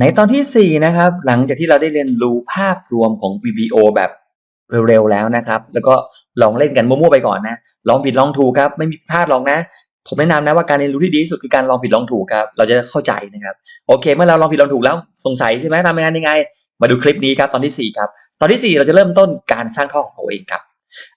ในตอนที่ 4 นะครับ หลังจากที่เราได้เรียนรู้ภาพรวมของ VBO แบบเร็วๆแล้วนะครับ แล้วก็ลองเล่นกันมั่วๆไปก่อนนะ ลองผิดลองถูกครับ ไม่มีพลาดหรอกนะ ผมแนะนำนะว่าการเรียนรู้ที่ดีที่สุดคือการลองผิดลองถูกครับ เราจะเข้าใจนะครับ โอเค เมื่อเราลองผิดลองถูกแล้วสงสัยใช่ไหมทำงานยังไง มาดูคลิปนี้ครับตอนที่ 4 ครับ ตอนที่ 4 เราจะเริ่มต้นการสร้างท่อของเราเองครับ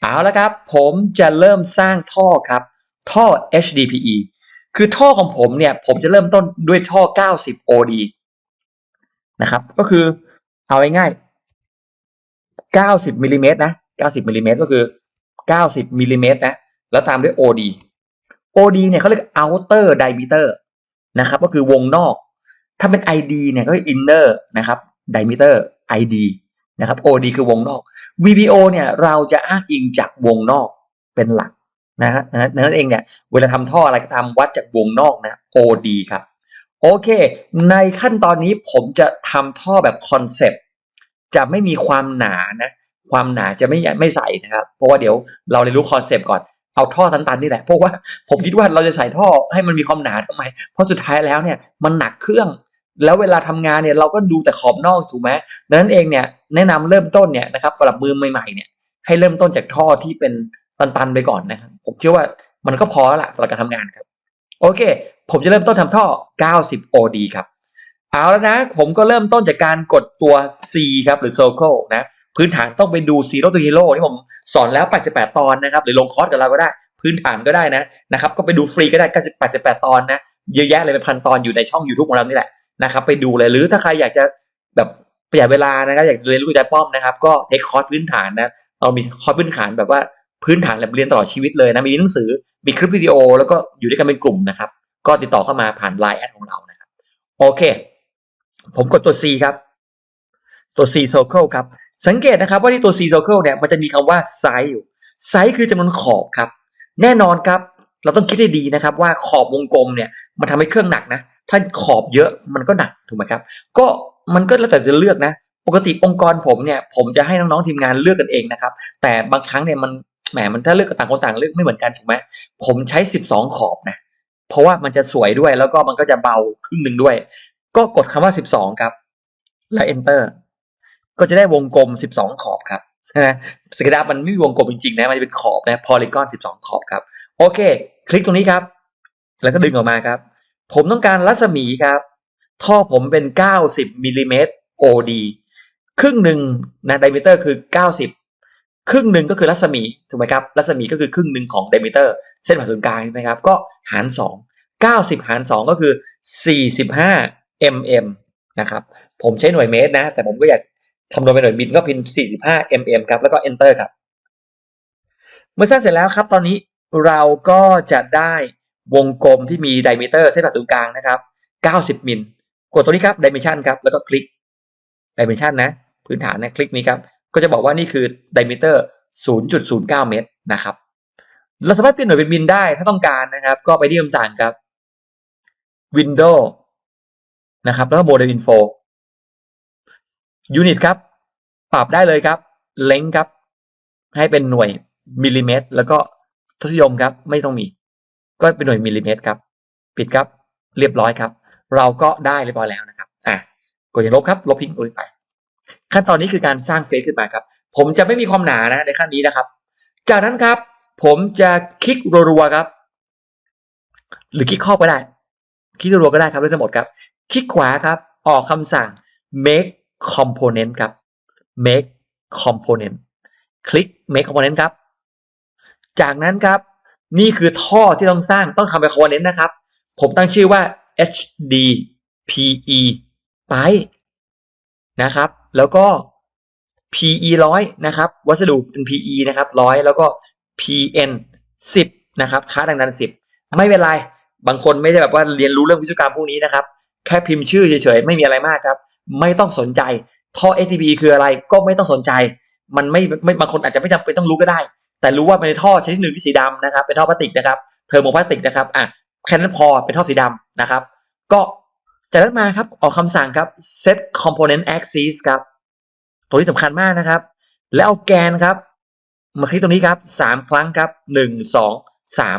เอาละครับ ผมจะเริ่มสร้างท่อครับ ท่อ HDPE คือท่อของผมเนี่ย ผมจะเริ่มต้นด้วยท่อ 90 OD นะครับ ก็คือเอาง่ายๆ90มิลลิเมตรนะ90มิลลิเมตรก็คือ 90มิลลิเมตรนะ แล้วตามด้วย OD OD เนี่ยเขาเรียก outer diameter นะครับ ก็คือวงนอก ถ้าเป็น ID เนี่ยก็คือ inner นะครับ diameter ID นะครับ OD คือวงนอก VBO เนี่ยเราจะอ้างอิงจากวงนอกเป็นหลักนะฮะดังนั้นเองเนี่ย เวลาทำท่ออะไรก็ตามวัดจากวงนอกนะ OD ครับ โอเค ในขั้นตอนนี้ผมจะทำท่อแบบคอนเซปต์จะไม่มีความหนานะความหนาจะไม่ไม่ใส่นะครับ เพราะว่าเดี๋ยวเราเรียนรู้คอนเซปต์ก่อนเอาท่อตันๆนี่แหละเพราะว่าผมคิดว่าเราจะใส่ท่อให้มันมีความหนาทำไม เพราะสุดท้ายแล้วเนี่ยมันหนักเครื่อง แล้วเวลาทำงานเนี่ยเราก็ดูแต่ขอบนอกถูกไหมดังนั้นเองเนี่ยแนะนำเริ่มต้นเนี่ยนะครับสำหรับมือใหม่ๆเนี่ยให้เริ่มต้นจากท่อที่เป็นตันๆไปก่อนนะครับผมเชื่อว่ามันก็พอแล้วล่ะสำหรับการทำงานครับ โอเค ผมจะเริ่มต้นทำท่อ 90 OD ครับ เอาแล้วนะ ผมก็เริ่มต้นจากการกดตัว C ครับหรือ Circle นะ พื้นฐานต้องไปดู Zero to Hero ที่ผมสอนแล้ว 88 ตอนนะครับ หรือลงคอร์สกับเราก็ได้ พื้นฐานก็ได้นะนะครับ ก็ไปดูฟรีก็ได้ 88 ตอนนะ เยอะแยะเลยเป็นพันตอนอยู่ในช่อง YouTube ของเรานี่แหละนะครับ ไปดูเลย หรือถ้าใครอยากจะแบบประหยัดเวลานะครับ อยากเรียนรู้ใจป้อมนะครับ ก็เทคคอร์สพื้นฐานนะ เรามีคอร์สพื้นฐานแบบว่า พื้นฐานแบบเรียนตลอดชีวิตเลยนะมีหนังสือมีคลิปวิดีโอแล้วก็อยู่ด้วยกันเป็นกลุ่มนะครับ ก็ติดต่อเข้ามาผ่าน Line แอดของเรานะครับโอเค ผมกดตัว C ครับ ตัว C circle ครับ สังเกตนะครับว่าที่ตัว C circle เนี่ยมันจะมีคำว่า size อยู่ size คือจำนวนขอบครับ แน่นอนครับ เราต้องคิดให้ดีนะครับ ว่าขอบวงกลมเนี่ยมันทำให้เครื่องหนักนะ ถ้าขอบเยอะมันก็หนักถูกไหมครับ ก็มันก็แล้วแต่จะเลือกนะ ปกติองค์กรผมเนี่ย ผมจะให้น้องๆทีมงานเลือกกันเองนะครับ แต่บางครั้งเนี่ยมัน หมมันถ้าเลือกกับต่างคนต่างเลือกไม่เหมือนกันถูกไหมผมใช้ 12 ขอบนะ เพราะว่ามันจะสวยด้วยแล้วก็มันก็จะเบาครึ่งหนึ่งด้วย ก็กดคำว่า 12 ครับ แล้ว enter ก็จะได้วงกลม 12 ขอบครับนะสเกดามันไม่มีวงกลมจริงๆนะมันจะเป็นขอบนะ polygon 12 ขอบครับ โอเค คลิกตรงนี้ครับ แล้วก็ดึงออกมาครับ ผมต้องการรัศมีครับ ท่อผมเป็น 90มิลลิเมตร OD ครึ่งหนึ่งนะ diameter คือ 90 ครึ่งหนึ่งก็คือรัศมีถูกไหมครับรัศมีก็คือครึ่งหนึ่งของ diameter เส้นผ่าศูนย์กลางใช่ไหมครับก็หาร 2 90 หาร 2 ก็คือ 45 mm นะครับผมใช้หน่วยเมตรนะ แต่ผมก็อยากคำนวณเป็นหน่วยมิลก็พิมพ์45 mm ครับแล้วก็ enter ครับ เมื่อสร้างเสร็จแล้วครับตอนนี้เราก็จะได้วงกลมที่มี diameter เส้นผ่าศูนย์กลางนะครับ 90 มิลกดตรงนี้ครับ dimension ครับแล้วก็คลิก dimension นะ พื้นฐานนะคลิกนี้ครับ ก็จะบอกว่านี่คือ diameter 0.09 เมตรนะครับ เราสามารถเปลี่ยนหน่วยเป็นมิลได้ถ้าต้องการนะครับ ก็ไปที่คำสั่งครับ Window นะครับแล้วก็ Model Info Unit ครับ ปรับได้เลยครับ Length ครับ ให้เป็นหน่วยมิลลิเมตร แล้วก็ทศนิยมครับ ไม่ต้องมี ก็เป็นหน่วยมิลลิเมตรครับ ปิดครับ เรียบร้อยครับ เราก็ได้เรียบร้อยแล้วนะครับ อะ กดย่างลบครับ ลบทิ้งตรงนี้ไป ขั้นตอนนี้คือการสร้างเฟซขึ้นมาครับ ผมจะไม่มีความหนานะในขั้นนี้นะครับ จากนั้นครับ ผมจะคลิกรัวๆครับ หรือคลิกข้อก็ได้ คลิกรัวๆก็ได้ครับได้ทั้งหมดครับ คลิกขวาครับ ออกคำสั่ง make component ครับ make component คลิก make component ครับ จากนั้นครับ นี่คือท่อที่ต้องสร้างต้องทำเป็น component นะครับ ผมตั้งชื่อว่า HDPE ไปนะครับ แล้วก็ PE ร้อยนะครับ วัสดุเป็น PE นะครับร้อยแล้วก็ PN สิบนะครับ ค่าดังนั้นสิบไม่เป็นไร บางคนไม่ได้แบบว่าเรียนรู้เรื่องวิศวกรรมพวกนี้นะครับ แค่พิมพ์ชื่อเฉยๆ ไม่มีอะไรมากครับ ไม่ต้องสนใจ ท่อ STP คืออะไรก็ไม่ต้องสนใจ มันไม่ไม่บางคนอาจจะไม่จำเป็นต้องรู้ก็ได้ แต่รู้ว่าเป็นท่อชนิดหนึ่งที่สีดำนะครับ เป็นท่อพลาสติกนะครับ เทอร์โมพลาสติกนะครับ อะ แค่นั้นพอ เป็นท่อสีดำนะครับ ก็ จากนั้นมาครับออกคำสั่งครับ set component axis ครับ ตัวนี้สำคัญมากนะครับ แล้วเอาแกนครับ มาคลิกตรงนี้ครับสามครั้งครับหนึ่งสองสาม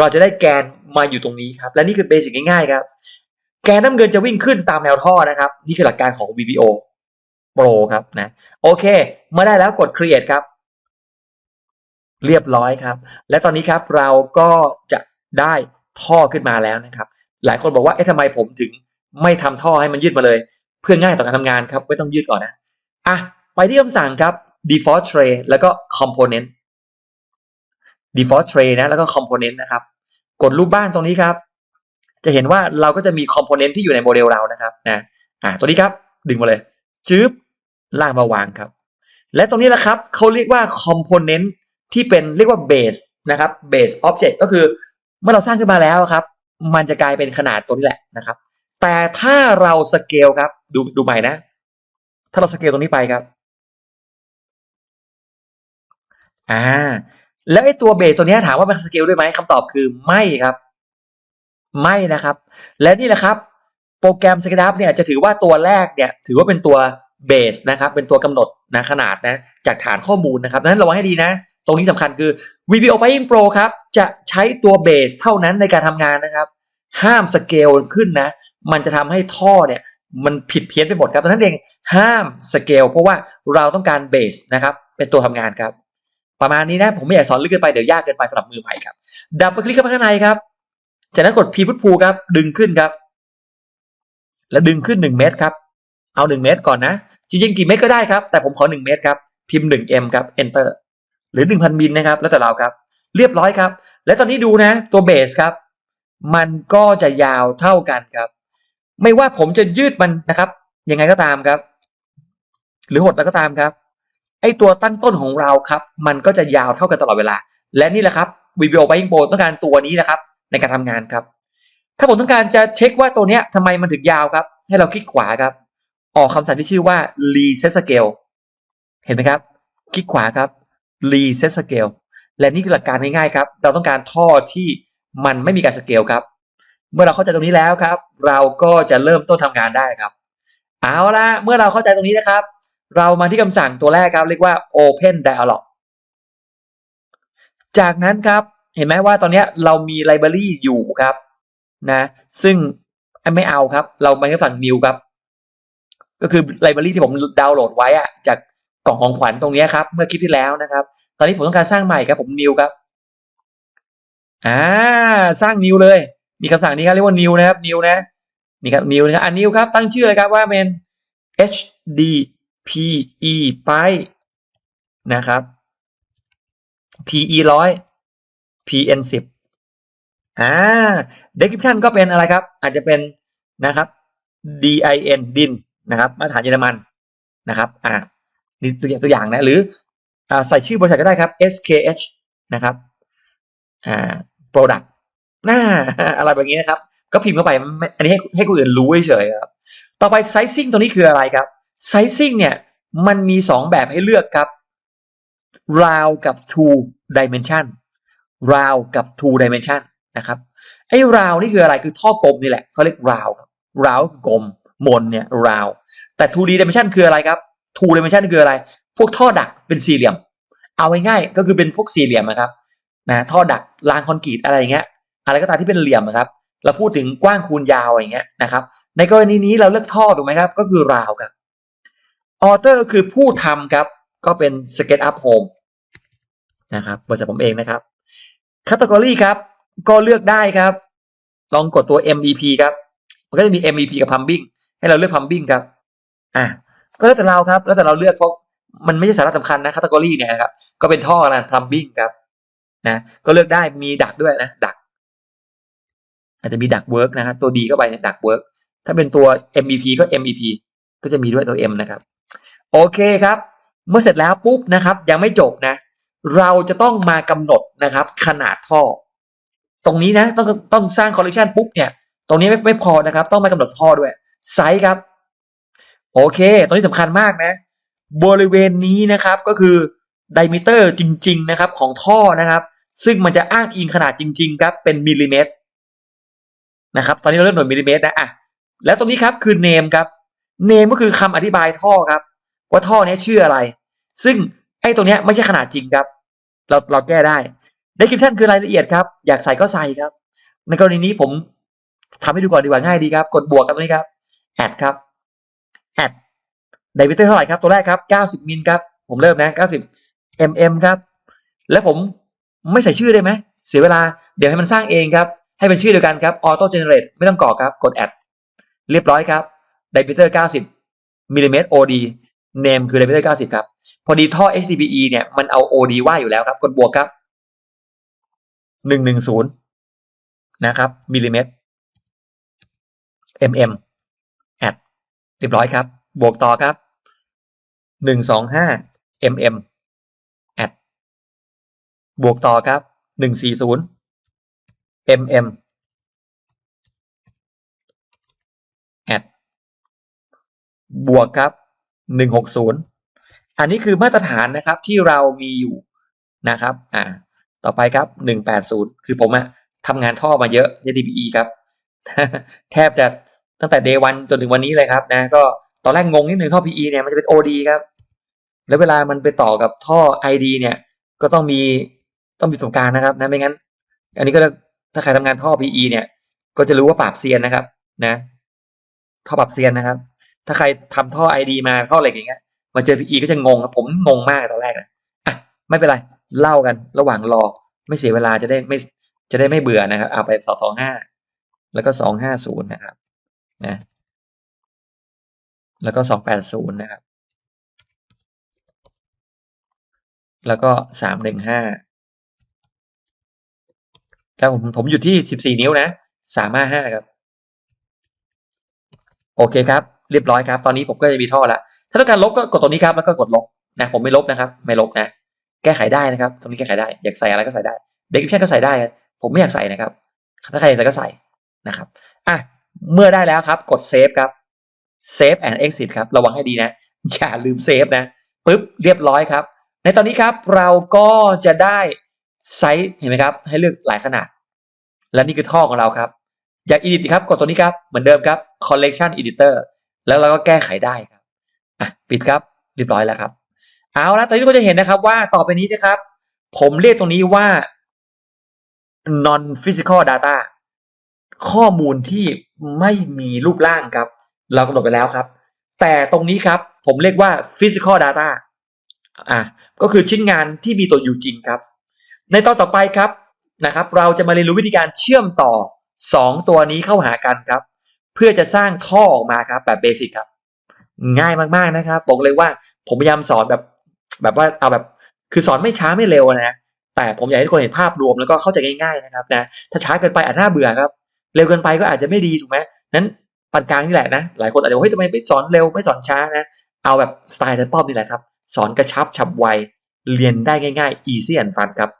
เราจะได้แกนมาอยู่ตรงนี้ครับ และนี่คือเบสิกง่ายๆครับ แกนน้ำเงินจะวิ่งขึ้นตามแนวท่อนะครับ นี่คือหลักการของ VBO Pro ครับนะโอเค เมื่อได้แล้วกด create ครับ เรียบร้อยครับ และตอนนี้ครับเราก็จะได้ท่อขึ้นมาแล้วนะครับ หลายคนบอกว่าเอ๊ะทำไมผมถึง ไม่ทำท่อให้มันยืดมาเลย เพื่อง่ายต่อการทำงานครับไม่ต้องยืดก่อนนะอะไปที่คำสั่งครับ default tray แล้วก็ component default tray นะแล้วก็ component นะครับ กดรูปบ้านตรงนี้ครับ จะเห็นว่าเราก็จะมี component ที่อยู่ในโมเดลเรานะครับนะอะตัวนี้ครับ ดึงมาเลยจื๊บลากมาวางครับ และตรงนี้แหละครับเขาเรียกว่า component ที่เป็นเรียกว่า base นะครับ base object ก็คือเมื่อเราสร้างขึ้นมาแล้วครับ มันจะกลายเป็นขนาดตัวนี้แหละนะครับ แต่ถ้าเราสเกลครับ ดูดูใหม่นะ ถ้าเราสเกลตรงนี้ไปครับ อ่า แล้วไอ้ตัวเบสตัวนี้ถามว่ามันสเกลด้วยไหมคำตอบคือไม่ครับ ไม่นะครับ และนี่แหละครับ โปรแกรม SketchUp เนี่ยจะถือว่าตัวแรกเนี่ย ถือว่าเป็นตัวเบสนะครับ เป็นตัวกำหนดนะขนาดนะ จากฐานข้อมูลนะครับดังนั้นระวังให้ดีนะ ตรงนี้สำคัญคือ VBO Paint Pro ครับ จะใช้ตัวเบสเท่านั้นในการทำงานนะครับ ห้ามสเกลขึ้นนะ มันจะทำให้ท่อเนี่ยมันผิดเพี้ยนไปหมดครับดังนั้นเองห้ามสเกลเพราะว่าเราต้องการเบสนะครับเป็นตัวทำงานครับ ประมาณนี้นะผมไม่อยากสอนลึกเกินไปเดี๋ยวยากเกินไปสำหรับมือใหม่ครับดับไปคลิกเข้าไปข้างในครับจากนั้นกด P พุทพูครับ ดึงขึ้นครับ แล้วดึงขึ้น1เมตรครับ เอา 1 เมตรก่อนนะ จริงๆกี่เมตรก็ได้ครับ แต่ผมขอ 1 เมตรครับ พิมพ์ 1m ครับ enter หรือ 1,000มิลนะครับ แล้วแต่เราครับ เรียบร้อยครับ และตอนนี้ดูนะ ตัวเบสครับ มันก็จะยาวเท่ากันครับ ไม่ว่าผมจะยืดมันนะครับ ยังไงก็ตามครับ หรือหดแล้วก็ตามครับ ไอตัวตั้งต้นของเราครับ มันก็จะยาวเท่ากันตลอดเวลา และนี่แหละครับ VBO Buying Pro ต้องการตัวนี้นะครับ ในการทำงานครับ ถ้าผมต้องการจะเช็คว่าตัวเนี้ยทำไมมันถึงยาวครับ ให้เราคลิกขวาครับ ออกคำสั่งที่ชื่อว่า reset scale เห็นไหมครับ คลิกขวาครับ reset scale และนี่คือหลักการง่ายๆครับ เราต้องการท่อที่มันไม่มีการสเกลครับ เมื่อเราเข้าใจตรงนี้แล้วครับ เราก็จะเริ่มต้นทำงานได้ครับ เอาละเมื่อเราเข้าใจตรงนี้นะครับ เรามาที่คำสั่งตัวแรกครับ เรียกว่า open dialog จากนั้นครับเห็นไหมว่าตอนนี้เรามีไลบรารีอยู่ครับนะ ซึ่งไม่เอาครับ เรามาที่ฝั่ง new ครับ ก็คือไลบรารีที่ผมดาวน์โหลดไว้อะจากกล่องของขวัญตรงนี้ครับ เมื่อคลิปที่แล้วนะครับ ตอนนี้ผมต้องการสร้างใหม่ครับผม new ครับอ่าสร้าง new เลย มีคำสั่งนี้ครับเรียกว่า new นะครับ new นะนี่ครับ new นะครับอ่า new ครับตั้งชื่อเลยครับว่าเป็น HDPE ไปนะครับ PE ร้อย PN สิบอ่า description ก็เป็นอะไรครับ อาจจะเป็นนะครับ DIN ดินนะครับ มาตรฐานเยอรมันนะครับ อ่านี่ตัวอย่างตัวอย่างนะ หรืออ่าใส่ชื่อบริษัทก็ได้ครับ SKH นะครับ อ่า product น่าอะไรแบบนี้นะครับ ก็พิมพ์เข้าไปอันนี้ให้ให้คนอื่นรู้เฉยครับ ต่อไป sizing ตัวนี้คืออะไรครับ sizing เนี่ยมันมีสองแบบให้เลือกครับ round กับ two dimension round กับ two dimension นะครับไอ้ round นี่คืออะไรคือท่อกลมนี่แหละเขาเรียก round ครับ round กลมมนเนี่ย round แต่ 2D dimension คืออะไรครับ two dimension คืออะไร พวกท่อดักเป็นสี่เหลี่ยม เอาง่ายๆก็คือเป็นพวกสี่เหลี่ยมนะครับนะท่อดักรางคอนกรีตอะไรอย่างเงี้ย อะไรก็ตามที่เป็นเหลี่ยมนะครับ เราพูดถึงกว้างคูณยาวอย่างเงี้ยนะครับ ในกรณีนี้เราเลือกท่อถูกไหมครับ ก็คือ round ครับ author ก็คือผู้ทำครับ ก็เป็น SketchUp Home นะครับบริษัทผมเองนะครับ category ครับ ก็เลือกได้ครับ ลองกดตัว MVP ครับ มันก็จะมี MVP กับ Plumbing ให้เราเลือก Plumbing ครับ อะ ก็แล้วแต่เราครับ แล้วแต่เราเลือกเพราะมันไม่ใช่สาระสำคัญนะ category เนี่ยครับ ก็เป็นท่อนะ Plumbing ครับ นะ ก็เลือกได้ มีดักด้วยนะ ดัก อาจจะมีดักเวิร์กนะครับตัวดีเข้าไปในดักเวิร์กถ้าเป็นตัว MVP ก็ MVP ก็จะมีด้วยตัว M นะครับ โอเคครับ เมื่อเสร็จแล้วปุ๊บนะครับ ยังไม่จบนะ เราจะต้องมากำหนดนะครับ ขนาดท่อ ตรงนี้นะ ต้องต้องสร้างคอลเลคชันปุ๊บเนี่ย ตรงนี้ไม่ไม่พอนะครับ ต้องมากำหนดท่อด้วยไซส์ครับ โอเค ตรงนี้สำคัญมากนะ บริเวณนี้นะครับก็คือไดมิเตอร์จริง ๆ นะครับ ของท่อนะครับ ซึ่งมันจะอ้างอิงขนาดจริง ๆ ครับเป็นมิลลิเมตร นะครับ ตอนนี้เราเริ่มหน่วยมิลลิเมตรนะอะแล้วตรงนี้ครับคือ name ครับ name ก็คือคำอธิบายท่อครับ ว่าท่อนี้ชื่ออะไร ซึ่งไอ้ตรงเนี้ยไม่ใช่ขนาดจริงครับ เราเราแก้ได้ description คือรายละเอียดครับ อยากใส่ก็ใส่ครับ ในกรณีนี้ผมทำให้ดูก่อนดีกว่าง่ายดีครับ กดบวกกันตรงนี้ครับแอดครับแอดไดมิเตอร์เท่าไหร่ครับ ตัวแรกครับ 90มิลครับ ผมเริ่มนะ 90 mm ครับ แล้วผมไม่ใส่ชื่อได้ไหม เสียเวลา เดี๋ยวให้มันสร้างเองครับ ให้เป็นชื่อเดียวกันครับ auto generate ไม่ต้องกรอกครับกดแอดเรียบร้อยครับไดมิเตอร์ 90มิลลิเมตร OD name คือไดมิเตอร์ 90 ครับ พอดีท่อ HDPE เนี่ยมันเอา OD ว่าอยู่แล้วครับ กดบวกครับ 110 นะครับมิลลิเมตร mm แอดเรียบร้อยครับ บวกต่อครับ 125 mm แอดบวกต่อครับ 140 mm แอดบวกครับ 160 อันนี้คือมาตรฐานนะครับที่เรามีอยู่นะครับ อ่า ต่อไปครับ 180 คือผมอะทำงานท่อมาเยอะ JDPE ครับ แทบจะตั้งแต่ day 1จนถึงวันนี้เลยครับนะ ก็ตอนแรกงงนิดนึงท่อ PE เนี่ยมันจะเป็น OD ครับ แล้วเวลามันไปต่อกับท่อ ID เนี่ย ก็ต้องมีต้องมีประสบการณ์นะครับนะไม่งั้น อันนี้ก็ ถ้าใครทำงานท่อ PE เนี่ย ก็จะรู้ว่าปราบเซียนนะครับ นะท่อปรับเซียนนะครับ ถ้าใครทำท่อ ID มาท่อเหล็กอย่างเงี้ยมาเจอ PE ก็จะงงครับผมงงมากตอนแรกนะอะไม่เป็นไรเล่ากันระหว่างรอไม่เสียเวลาจะได้ไม่จะได้ไม่เบื่อนะครับเอาไปสองสองห้าแล้วก็สองห้าศูนย์นะครับนะแล้วก็สองแปดศูนย์นะครับ แล้วก็สามหนึ่งห้า ครับผมผมอยู่ที่สิบสี่นิ้วนะสามห้าห้าครับ โอเคครับ เรียบร้อยครับ ตอนนี้ผมก็จะมีท่อล้วถ้าต้องการลบก็กดตรงนี้ครับแล้วก็กดลบนะผมไม่ลบนะครับ ไม่ลบนะ แก้ไขได้นะครับ ตรงนี้แก้ไขได้อยากใส่อะไรก็ใส่ได้เด็กพิเศษก็ใส่ได้ ผมไม่อยากใส่นะครับถ้าใครอยากใส่ก็ใส่นะครับอะเมื่อได้แล้วครับ กดเซฟครับ Save and Exit ครับ ระวังให้ดีนะ อย่าลืมเซฟนะปึ๊บเรียบร้อยครับ ในตอนนี้ครับเราก็จะได้ ไซส์เห็นไหมครับ ให้เลือกหลายขนาด และนี่คือท่อของเราครับ อยาก edit ครับ กดตัวนี้ครับ เหมือนเดิมครับ collection editor แล้วเราก็แก้ไขได้ครับอะปิดครับเรียบร้อยแล้วครับ เอาละตอนนี้ทุกคนจะเห็นนะครับว่าต่อไปนี้นะครับ ผมเรียกตรงนี้ว่า non physical data ข้อมูลที่ไม่มีรูปร่างครับ เรากำหนดไปแล้วครับ แต่ตรงนี้ครับ ผมเรียกว่า physical data อะก็คือชิ้นงานที่มีตัวอยู่จริงครับ ในตอนต่อไปครับนะครับ เราจะมาเรียนรู้วิธีการเชื่อมต่อสองตัวนี้เข้าหากันครับ เพื่อจะสร้างท่อออกมาครับ แบบเบสิกครับ ง่ายมากๆนะครับบอกเลยว่าผมพยายามสอนแบบ แบบว่าเอาแบบ คือสอนไม่ช้าไม่เร็วนะแต่ผมอยากให้ทุกคนเห็นภาพรวมแล้วก็เข้าใจง่ายๆนะครับนะถ้าช้าเกินไปอาจน่าเบื่อครับ เร็วเกินไปก็อาจจะไม่ดีถูกไหมนั้นปานกลางนี่แหละนะหลายคนอาจจะบอกเฮ้ยทำไมไม่สอนเร็วไม่สอนช้านะเอาแบบสไตล์แต่ป้อมนี่แหละครับ สอนกระชับฉับไวเรียนได้ง่ายๆ easy and fun ครับ